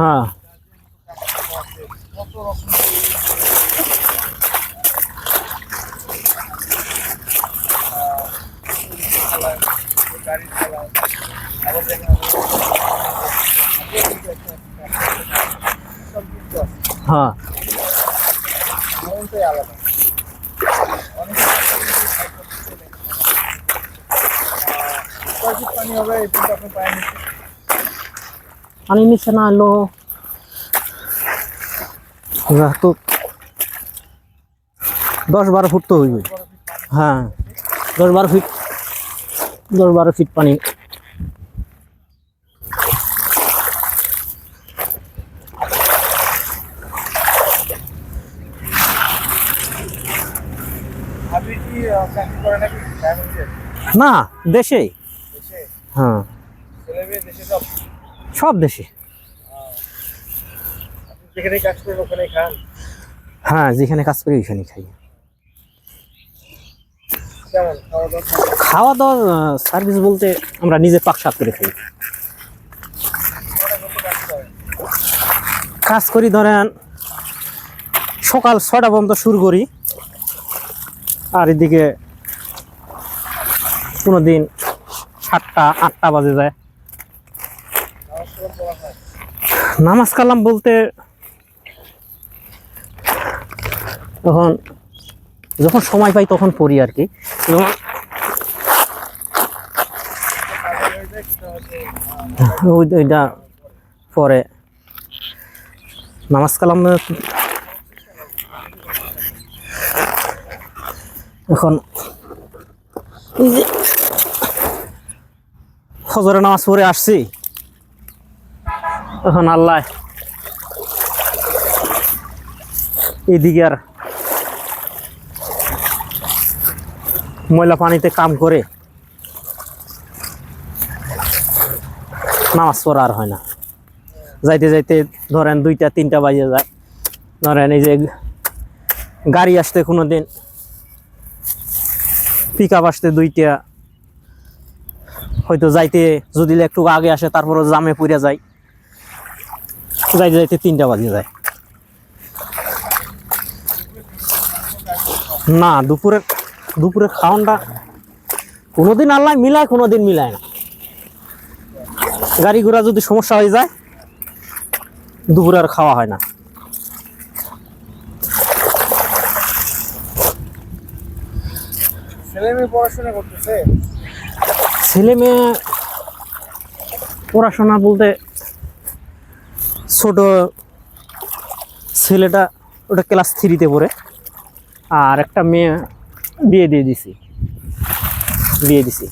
হ্যাঁ। হ্যাঁ। পানি হবে এই আপনি পায়ের পানি নিচে না এলো। তো দশ বারো ফুট তো হইবে। হ্যাঁ দশ বারো ফিট দশ বারো ফিট পানি। না দেশে। দেশে? হ্যাঁ। সব দেশে। হ্যাঁ যেখানে কাজ করি ওইখানে খাই। খাওয়া দাওয়া? সার্ভিস বলতে আমরা নিজে পাক শাক করে খাই। কাজ করি ধরেন সকাল ছটা পর্যন্ত শুরু করি আর এদিকে কোনো দিন সাতটা আটটা বাজে যায় নামাজ কালাম পড়া হয় নামাজ কালাম বলতে তখন যখন সময় পাই তখন পড়ি আর কি। ওইটা পরে নামাজ কালাম এখন ফজরে নামাজ পড়ে আসছি। এখন আল্লাহ এদিকে আর ময়লা পানিতে কাম করে নামাজ পড়া আর হয় না। যাইতে যাইতে ধরেন দুইটা, তিনটা বাজে যায়। ধরেন এই যে গাড়ি আসতে কোনো দিন পিক আপ আসতে দুইটা, হয়তো যাইতে যদি একটু আগে আসে তারপরে জামে পুড়ে যায়। যাইতে যাইতে তিনটা বাজে যায়। না দুপুরের দুপুরের খাওয়ানটা কোনোদিন আল্লাহ মিলায় কোনোদিন মিলায় না। গাড়ি ঘোড়া যদি সমস্যা হয়ে যায় দুপুরে আর খাওয়া হয় না। ছেলে মেয়ে পড়াশোনা বলতে ছোট ছেলেটা ওটা ক্লাস থ্রিতে পড়ে। আর একটা মেয়ে বিয়ে দিয়ে দিছি। বিয়ে দিছি।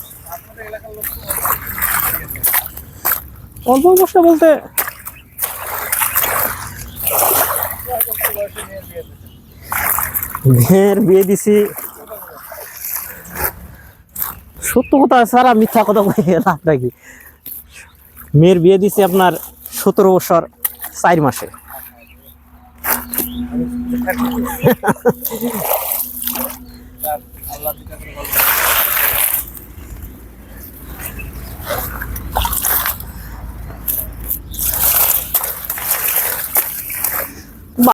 অল্প বয়সটা বলতে মেয়ের বিয়ে দিছি। সত্য কথা সারা মিথ্যা কথা কই লাভ নাকি মেয়ের বিয়ে দিছি আপনার সতেরো বছর। চার মাসে। আল্লাহ